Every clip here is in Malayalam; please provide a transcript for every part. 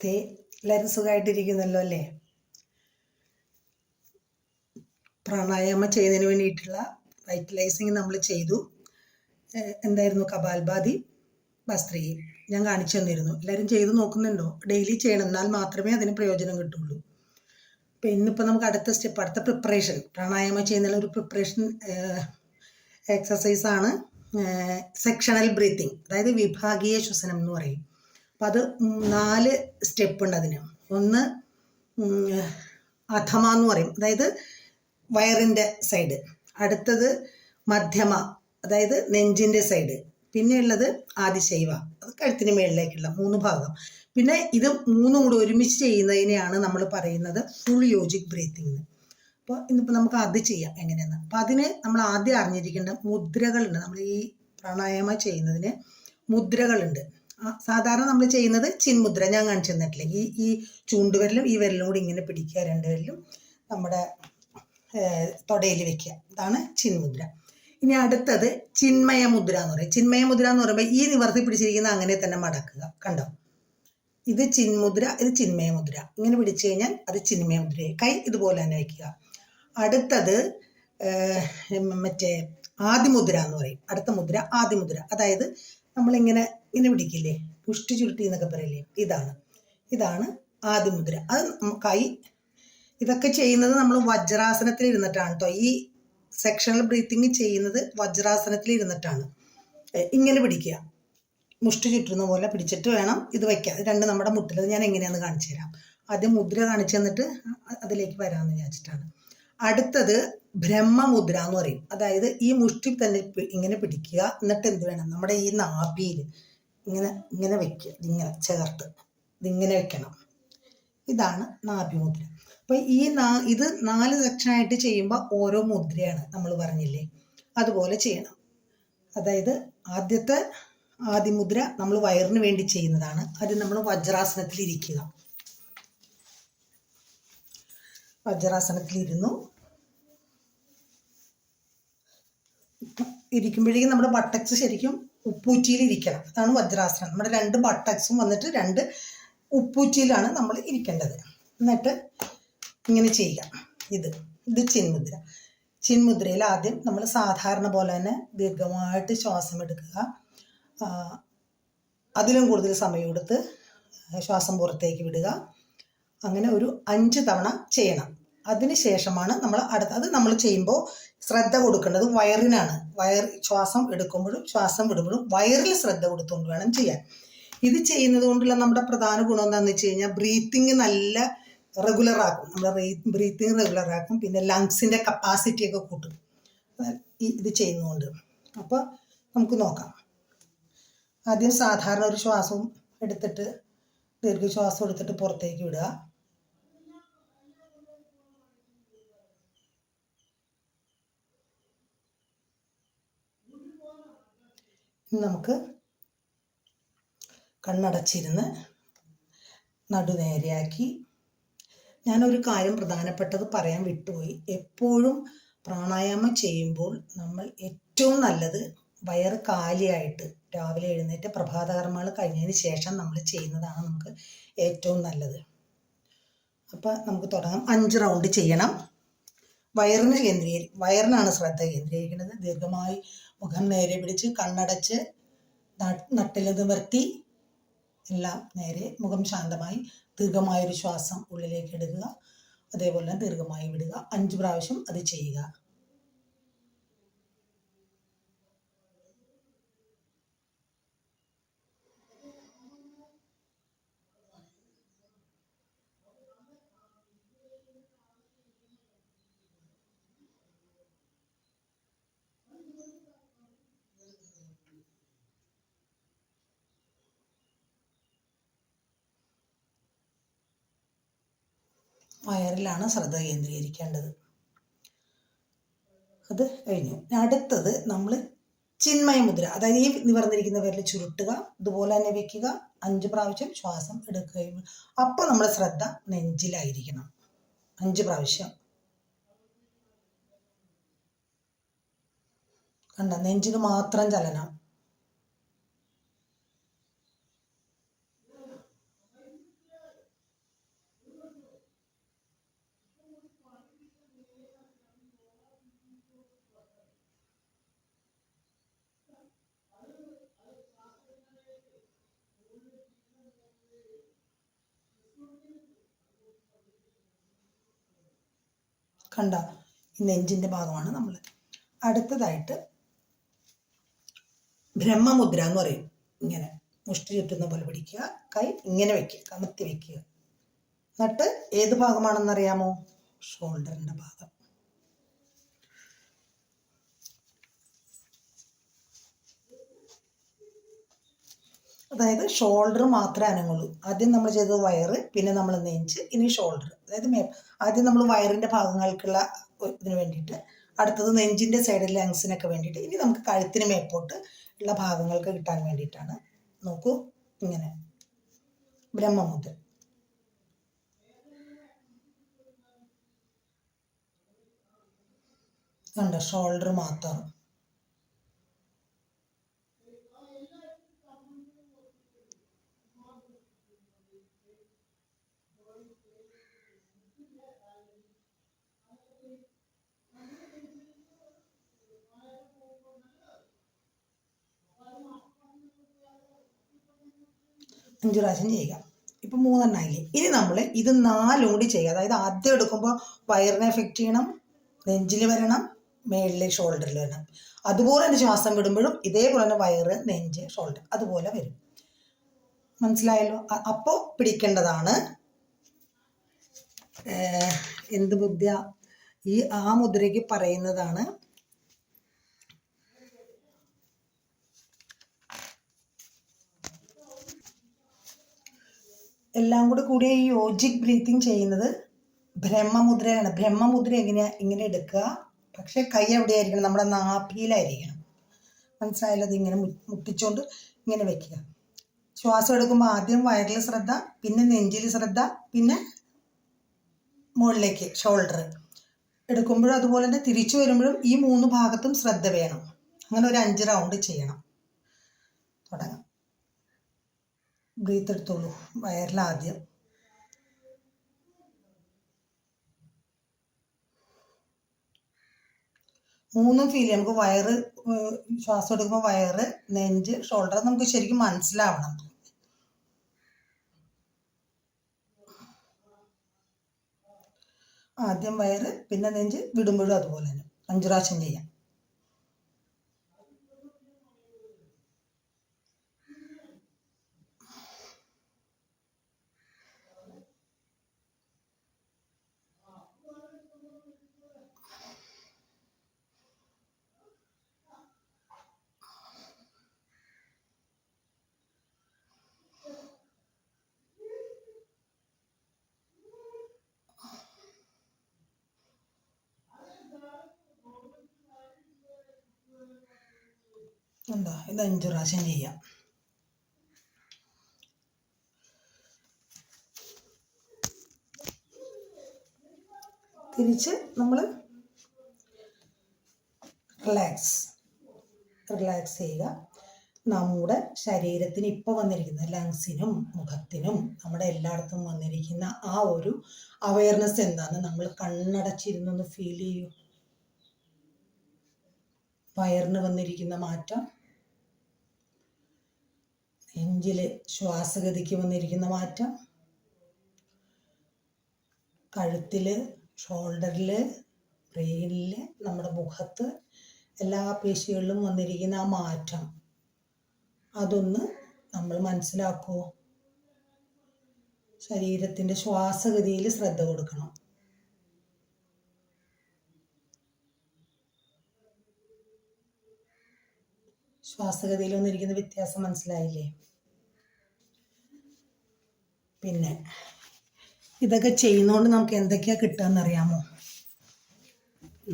നമസ്തേ. എല്ലാവരും സുഖമായിട്ടിരിക്കുന്നല്ലോ അല്ലേ? പ്രാണായാമം ചെയ്യുന്നതിന് വേണ്ടിയിട്ടുള്ള വൈറ്റലൈസിങ് നമ്മൾ ചെയ്തു. എന്തായിരുന്നു? കപാൽബാധി ഭസ്ത്രികി ഞാൻ കാണിച്ചു തന്നിരുന്നു. എല്ലാവരും ചെയ്തു നോക്കുന്നുണ്ടോ? ഡെയിലി ചെയ്യണം. എന്നാൽ മാത്രമേ അതിന് പ്രയോജനം കിട്ടുള്ളൂ. അപ്പം ഇന്നിപ്പോൾ നമുക്ക് അടുത്ത സ്റ്റെപ്പ് അടുത്ത പ്രിപ്പറേഷൻ. പ്രാണായാമം ചെയ്യുന്നതിനുള്ള ഒരു പ്രിപ്പറേഷൻ എക്സസൈസാണ് സെക്ഷണൽ ബ്രീത്തിങ്. അതായത് വിഭാഗീയ ശ്വസനം എന്ന് പറയും. അപ്പം അത് നാല് സ്റ്റെപ്പ് ഉണ്ട് അതിന്. ഒന്ന് അഥമ എന്ന് പറയും. അതായത് വയറിന്റെ സൈഡ്. അടുത്തത് മധ്യമ അതായത് നെഞ്ചിന്റെ സൈഡ്. പിന്നെയുള്ളത് ആദിശൈവ അത് കഴുത്തിന് മേളിലേക്കുള്ള മൂന്ന് ഭാഗം. പിന്നെ ഇത് മൂന്നും കൂടി ഒരുമിച്ച് ചെയ്യുന്നതിനെയാണ് നമ്മൾ പറയുന്നത് ഫുൾ യോജിക് ബ്രീത്തിങ് അപ്പോൾ ഇന്നിപ്പോൾ നമുക്ക് അത് ചെയ്യാം എങ്ങനെയെന്ന്. അപ്പോൾ അതിന് നമ്മൾ ആദ്യം അറിഞ്ഞിരിക്കേണ്ട മുദ്രകളുണ്ട്. നമ്മൾ ഈ പ്രാണായാമം ചെയ്യുന്നതിന് മുദ്രകളുണ്ട്. സാധാരണ നമ്മൾ ചെയ്യുന്നത് ചിൻമുദ്ര. ഞാൻ കാണിച്ചു തന്നിട്ടില്ലേ? ഈ ഈ ചൂണ്ടുവിരലും ഈ വിരലും കൂടി ഇങ്ങനെ പിടിക്കുക രണ്ട് വിരലും നമ്മുടെ തൊടയിൽ വെക്കുക. ഇതാണ് ചിൻമുദ്ര. ഇനി അടുത്തത് ചിന്മയ മുദ്ര എന്ന് പറയും. ചിന്മയ മുദ്ര എന്ന് പറയുമ്പോൾ ഈ നിവർത്തി പിടിച്ചിരിക്കുന്ന അങ്ങനെ തന്നെ മടക്കുക. കണ്ടോ? ഇത് ചിന്മുദ്ര ഇത് ചിന്മയ മുദ്ര ഇങ്ങനെ പിടിച്ചു കഴിഞ്ഞാൽ അത് ചിന്മയ മുദ്ര കൈ ഇതുപോലെ തന്നെ വയ്ക്കുക അടുത്തത് മറ്റേ ആദിമുദ്ര എന്ന് പറയും. അടുത്ത മുദ്ര ആദിമുദ്ര. അതായത് നമ്മളിങ്ങനെ ഇങ്ങനെ പിടിക്കില്ലേ? പുഷ്ടി ചുരുട്ടി എന്നൊക്കെ പറയില്ലേ? ഇതാണ്. ഇതാണ് ആദിമുദ്ര അത് കൈ ഇതൊക്കെ ചെയ്യുന്നത് നമ്മൾ വജ്രാസനത്തിൽ ഇരുന്നിട്ടാണ് കേട്ടോ ഈ സെക്ഷണൽ ബ്രീത്തിങ് ചെയ്യുന്നത് വജ്രാസനത്തിൽ ഇരുന്നിട്ടാണ്. ഇങ്ങനെ പിടിക്കുക. മുഷ്ടി ചുറ്റുന്ന പോലെ പിടിച്ചിട്ട് വേണം ഇത് വയ്ക്കുക രണ്ട് നമ്മുടെ മുട്ടിൽ. ഞാൻ എങ്ങനെയാണെന്ന് കാണിച്ചു തരാം. ആദ്യം മുദ്ര കാണിച്ചു തന്നിട്ട് അതിലേക്ക് വരാമെന്ന് വിചാരിച്ചിട്ടാണ്. അടുത്തത് ബ്രഹ്മമുദ്ര എന്ന് പറയും. അതായത് ഈ മുഷ്ടി തന്നെ ഇങ്ങനെ പിടിക്കുക. എന്നിട്ട് എന്ത് വേണം? നമ്മുടെ ഈ നാഭിയിൽ ഇങ്ങനെ ഇങ്ങനെ വെക്കുക. ഇതിങ്ങനെ ചേർത്ത്. ഇതിങ്ങനെ വെക്കണം. ഇതാണ് നാഭിമുദ്ര. അപ്പൊ ഈ നാ ഇത് നാല് സെക്ഷനായിട്ട് ചെയ്യുമ്പോൾ ഓരോ മുദ്രയാണ് നമ്മൾ പറഞ്ഞില്ലേ? അതുപോലെ ചെയ്യണം. അതായത് ആദ്യത്തെ ആദിമുദ്ര നമ്മൾ വയറിന് വേണ്ടി ചെയ്യുന്നതാണ്. അത് നമ്മൾ വജ്രാസനത്തിൽ ഇരിക്കുക. വജ്രാസനത്തിൽ ഇരുന്നു. ഇരിക്കുമ്പോഴേക്കും നമ്മുടെ ബട്ടക്സ് ശരിക്കും ഉപ്പൂറ്റിയിൽ ഇരിക്കണം അതാണ് വജ്രാസനം. നമ്മുടെ രണ്ട് ബട്ടക്സും വന്നിട്ട് രണ്ട് ഉപ്പൂറ്റിയിലാണ് നമ്മൾ ഇരിക്കേണ്ടത്. എന്നിട്ട് ഇങ്ങനെ ചെയ്യുക. ഇത്. ഇത് ചിന്മുദ്ര ചിന്മുദ്രയിൽ ആദ്യം നമ്മൾ സാധാരണ പോലെ തന്നെ ദീർഘമായിട്ട് ശ്വാസം എടുക്കുക. അതിലും കൂടുതൽ സമയം എടുത്ത് ശ്വാസം പുറത്തേക്ക് വിടുക. അങ്ങനെ ഒരു അഞ്ച് തവണ ചെയ്യണം. അതിന് ശേഷമാണ് നമ്മൾ അടുത്ത അത് നമ്മൾ ചെയ്യുമ്പോൾ ശ്രദ്ധ കൊടുക്കേണ്ടത് വയറിനാണ്. വയർ ശ്വാസം എടുക്കുമ്പോഴും ശ്വാസം വിടുമ്പോഴും വയറിൽ ശ്രദ്ധ കൊടുത്തുകൊണ്ട് വേണം ചെയ്യാൻ. ഇത് ചെയ്യുന്നത് കൊണ്ടുള്ള നമ്മുടെ പ്രധാന ഗുണം എന്താണെന്ന് വെച്ച് കഴിഞ്ഞാൽ ബ്രീത്തിങ് നല്ല റെഗുലർ ആക്കും. നമ്മുടെ ബ്രീത്തിങ് റെഗുലർ ആക്കും. പിന്നെ ലങ്സിന്റെ കപ്പാസിറ്റി ഒക്കെ കൂട്ടും. ഇത് ചെയ്യുന്നതുകൊണ്ട് അപ്പോൾ നമുക്ക് നോക്കാം. ആദ്യം സാധാരണ ഒരു ശ്വാസം എടുത്തിട്ട് ദീർഘശ്വാസം എടുത്തിട്ട് പുറത്തേക്ക് വിടുക. നമുക്ക് കണ്ണടച്ചിരുന്ന് നടുനേരെയാക്കി. ഞാനൊരു കാര്യം പ്രധാനപ്പെട്ടത് പറയാൻ വിട്ടുപോയി. എപ്പോഴും പ്രാണായാമം ചെയ്യുമ്പോൾ നമ്മൾ ഏറ്റവും നല്ലത് വയറ് കാലിയായിട്ട് രാവിലെ എഴുന്നേറ്റ് പ്രഭാതകർമ്മങ്ങൾ കഴിഞ്ഞതിന് ശേഷം നമ്മൾ ചെയ്യുന്നതാണ് നമുക്ക് ഏറ്റവും നല്ലത്. അപ്പം നമുക്ക് തുടങ്ങാം. അഞ്ച് റൗണ്ട് ചെയ്യണം. വയറിന് കേന്ദ്രീകരി വയറിനാണ് ശ്രദ്ധ കേന്ദ്രീകരിക്കുന്നത്. ദീർഘമായി മുഖം നേരെ പിടിച്ച് കണ്ണടച്ച് നട്ടിലത് നിർത്തി എല്ലാം നേരെ മുഖം ശാന്തമായി ദീർഘമായൊരു ശ്വാസം ഉള്ളിലേക്ക് എടുക്കുക. അതേപോലെ ദീർഘമായി വിടുക. അഞ്ച് പ്രാവശ്യം അത് ചെയ്യുക. വയറിലാണ് ശ്രദ്ധ കേന്ദ്രീകരിക്കേണ്ടത്. അത് കഴിഞ്ഞു. അടുത്തത് നമ്മൾ ചിന്മയ മുദ്ര. അതായത് ഈ നിവർന്നിരിക്കുന്ന വിരൽ ചുരുട്ടുക ഇതുപോലെ തന്നെ വെക്കുക അഞ്ച് പ്രാവശ്യം ശ്വാസം എടുക്കുകയും അപ്പോൾ നമ്മുടെ ശ്രദ്ധ നെഞ്ചിലായിരിക്കണം. അഞ്ച് പ്രാവശ്യം. കണ്ട? നെഞ്ചിന് മാത്രം ചലനം. കണ്ട ഈ നെഞ്ചിന്റെ ഭാഗമാണ് നമ്മൾ അടുത്തതായിട്ട് ബ്രഹ്മമുദ്ര എന്ന് പറയും. ഇങ്ങനെ മുഷ്ടി ചുറ്റുന്ന പോലെ പിടിക്കുക കൈ ഇങ്ങനെ വെക്കുക കമത്തി വെക്കുക. എന്നിട്ട് ഏത് ഭാഗമാണെന്ന് അറിയാമോ? ഷോൾഡറിന്റെ ഭാഗം. അതായത് ഷോൾഡർ മാത്രമേ അനങ്ങുള്ളൂ. ആദ്യം നമ്മൾ ചെയ്തത് വയറ് പിന്നെ നമ്മൾ നെഞ്ച് ഇനി ഷോൾഡർ അതായത് മേപ്പ് ആദ്യം നമ്മൾ വയറിന്റെ ഭാഗങ്ങൾക്കുള്ള ഇതിന് വേണ്ടിയിട്ട് അടുത്തത് നെഞ്ചിന്റെ സൈഡിൽ ലങ്സിനൊക്കെ വേണ്ടിയിട്ട് ഇനി നമുക്ക് കഴുത്തിന് മേപ്പോട്ട് ഉള്ള ഭാഗങ്ങൾക്ക് കിട്ടാൻ വേണ്ടിയിട്ടാണ്. നോക്കൂ ഇങ്ങനെ. ബ്രഹ്മമുദ്ര കണ്ടോ? ഷോൾഡർ മാത്രം. അഞ്ച് പ്രാവശ്യം ചെയ്യുക. ഇപ്പം മൂന്നെണ്ണമായില്ലേ ഇനി നമ്മൾ ഇത് നാലും കൂടി ചെയ്യുക. അതായത് ആദ്യം എടുക്കുമ്പോൾ വയറിനെ എഫക്റ്റ് ചെയ്യണം നെഞ്ചിൽ വരണം മേളിൽ ഷോൾഡറിൽ വരണം. അതുപോലെ തന്നെ ശ്വാസം വിടുമ്പോഴും ഇതേപോലെ തന്നെ വയറ് നെഞ്ച് ഷോൾഡർ അതുപോലെ വരും. മനസ്സിലായല്ലോ? അപ്പോൾ പിടിക്കേണ്ടതാണ് എന്ത് ബുദ്ധിയ? ഈ ആ മുദ്രയ്ക്ക് പറയുന്നതാണ് എല്ലാം കൂടി കൂടിയ ഈ യോജിക് ബ്രീത്തിങ് ചെയ്യുന്നത് ബ്രഹ്മമുദ്രയാണ്. ബ്രഹ്മമുദ്ര എങ്ങനെയാ ഇങ്ങനെ എടുക്കുക? പക്ഷെ കൈ എവിടെയായിരിക്കണം? നമ്മുടെ നാഭിയിലായിരിക്കണം. മനസ്സിലായാലും അത് ഇങ്ങനെ മുട്ടിച്ചുകൊണ്ട് ഇങ്ങനെ വെക്കുക. ശ്വാസം എടുക്കുമ്പോൾ ആദ്യം വയറിൽ ശ്രദ്ധ പിന്നെ നെഞ്ചിൽ ശ്രദ്ധ പിന്നെ മുകളിലേക്ക് ഷോൾഡർ എടുക്കുമ്പോഴും അതുപോലെ തന്നെ തിരിച്ചു വരുമ്പോഴും ഈ മൂന്ന് ഭാഗത്തും ശ്രദ്ധ വേണം. അങ്ങനെ ഒരു അഞ്ച് റൗണ്ട് ചെയ്യണം. തുടങ്ങാം. ബ്രീത്ത് എടുത്തോളൂ വയറിൽ ആദ്യം. മൂന്നും ഫീൽ ചെയ്യാം. നമുക്ക് വയറ് ശ്വാസം എടുക്കുമ്പോൾ വയറ് നെഞ്ച് ഷോൾഡർ നമുക്ക് ശരിക്കും മനസ്സിലാവണം. ആദ്യം വയറ് പിന്നെ നെഞ്ച് വിടുമ്പോഴും അതുപോലെ തന്നെ. അഞ്ചു പ്രാവശ്യം ചെയ്യാം എന്താ ഇത് അഞ്ച് പ്രാവശ്യം ചെയ്യാം. തിരിച്ച് നമ്മൾ റിലാക്സ് റിലാക്സ് ചെയ്യുക. നമ്മുടെ ശരീരത്തിന് ഇപ്പോൾ വന്നിരിക്കുന്ന ലങ്സിനും മുഖത്തിനും നമ്മുടെ എല്ലായിടത്തും വന്നിരിക്കുന്ന ആ ഒരു അവയർനെസ് എന്താണെന്ന് നമ്മൾ കണ്ണടച്ചിരുന്നൊന്ന് ഫീൽ ചെയ്യൂ. വയറിന് വന്നിരിക്കുന്ന മാറ്റം നെഞ്ചിൽ ശ്വാസഗതിക്ക് വന്നിരിക്കുന്ന മാറ്റം. കഴുത്തിൽ ഷോൾഡറിൽ ബ്രെയിനിൽ നമ്മുടെ മുഖത്ത് എല്ലാ പേശികളിലും വന്നിരിക്കുന്ന ആ മാറ്റം. അതൊന്ന് നമ്മൾ മനസ്സിലാക്കുമോ ശരീരത്തിന്റെ ശ്വാസഗതിയിൽ ശ്രദ്ധ കൊടുക്കണം. ശ്വാസഗതിയിൽ വന്നിരിക്കുന്ന വ്യത്യാസം മനസ്സിലായില്ലേ? പിന്നെ ഇതൊക്കെ ചെയ്യുന്നതുകൊണ്ട് നമുക്ക് എന്തൊക്കെയാണ് കിട്ടുക അറിയാമോ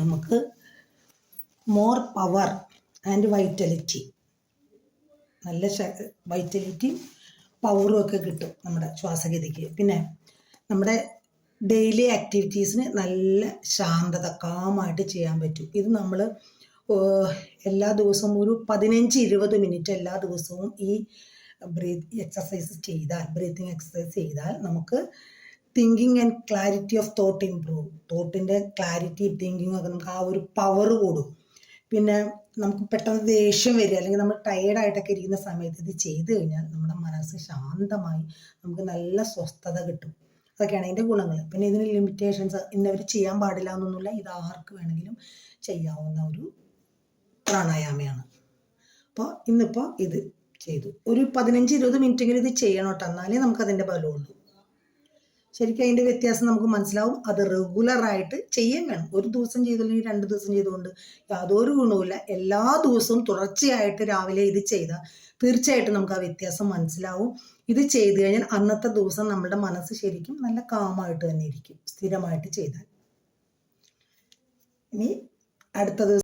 നമുക്ക് മോർ പവർ ആൻഡ് വൈറ്റലിറ്റി നല്ല വൈറ്റലിറ്റി പവറും ഒക്കെ കിട്ടും നമ്മുടെ ശ്വാസഗതിക്ക്. പിന്നെ നമ്മുടെ ഡെയിലി ആക്ടിവിറ്റീസിന് നല്ല ശാന്തത കാമായിട്ട് ചെയ്യാൻ പറ്റും. ഇത് നമ്മൾ എല്ലാ ദിവസവും ഒരു പതിനഞ്ച് ഇരുപത് മിനിറ്റ് എല്ലാ ദിവസവും ഈ ബ്രീത്ത് എക്സസൈസ് ചെയ്താൽ ബ്രീത്തിങ് എക്സസൈസ് ചെയ്താൽ നമുക്ക് thinking and clarity of thought improve തോട്ടിന്റെ clarity thinking ഒക്കെ നമുക്ക് ആ ഒരു പവർ കൂടും. പിന്നെ നമുക്ക് പെട്ടെന്ന് ദേഷ്യം വരിക അല്ലെങ്കിൽ നമ്മൾ ടയേർഡായിട്ടൊക്കെ ഇരിക്കുന്ന സമയത്ത് ഇത് ചെയ്തു കഴിഞ്ഞാൽ നമ്മുടെ മനസ്സ് ശാന്തമായി നമുക്ക് നല്ല സ്വസ്ഥത കിട്ടും. അതൊക്കെയാണ് അതിന്റെ ഗുണങ്ങൾ. പിന്നെ ഇതിന് ലിമിറ്റേഷൻസ് ഇന്നവർ ചെയ്യാൻ പാടില്ല എന്നൊന്നുമില്ല. ഇത് ആർക്ക് വേണമെങ്കിലും ചെയ്യാവുന്ന ഒരു പ്രാണായാമയാണ്. അപ്പോൾ ഇന്നിപ്പോൾ ഇത് ചെയ്തു. ഒരു പതിനഞ്ച് ഇരുപത് മിനിറ്റെങ്കിലും ഇത് ചെയ്യണം കേട്ടോ. എന്നാലേ നമുക്കതിന്റെ ഫലമുള്ളൂ. ശരിക്കും അതിന്റെ വ്യത്യാസം നമുക്ക് മനസ്സിലാവും. അത് റെഗുലറായിട്ട് ചെയ്യാൻ വേണം. ഒരു ദിവസം ചെയ്തില്ലെങ്കിൽ രണ്ട് ദിവസം ചെയ്തുകൊണ്ട് യാതൊരു ഗുണവുമില്ല. എല്ലാ ദിവസവും തുടർച്ചയായിട്ട് രാവിലെ ഇത് ചെയ്താൽ തീർച്ചയായിട്ടും നമുക്ക് ആ വ്യത്യാസം മനസ്സിലാവും. ഇത് ചെയ്തു കഴിഞ്ഞാൽ അന്നത്തെ ദിവസം നമ്മുടെ മനസ്സ് ശരിക്കും നല്ല കാമായിട്ട് തന്നെ ഇരിക്കും. സ്ഥിരമായിട്ട് ചെയ്താൽ. ഇനി അടുത്ത ദിവസം